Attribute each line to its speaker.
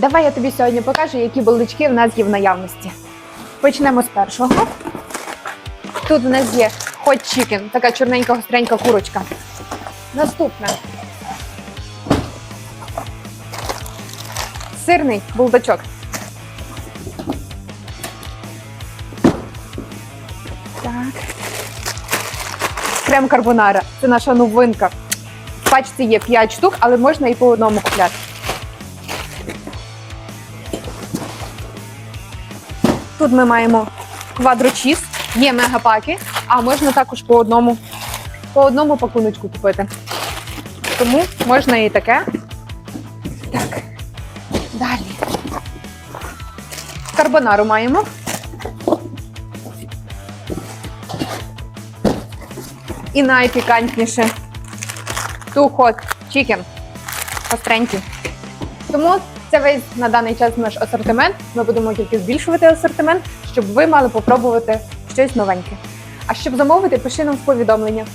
Speaker 1: Давай я тобі сьогодні покажу, які булочки в нас є в наявності. Почнемо з першого. Тут у нас є hot chicken, така чорненька гостренька курочка. Наступне. Сирний булдачок. Так. Крем карбонара. Це наша новинка. В пачці є 5 штук, але можна і по одному купляти. Тут ми маємо квадрочіз, є мегапаки, а можна також по одному, по одному пакуночку купити. Тому можна і таке. Так. Далі. Карбонару маємо. І найпікантніше. Too hot. Остренький. Тому це весь на даний час наш асортимент. Ми будемо тільки збільшувати асортимент, щоб ви мали попробувати щось новеньке. А щоб замовити, пиши нам в повідомлення.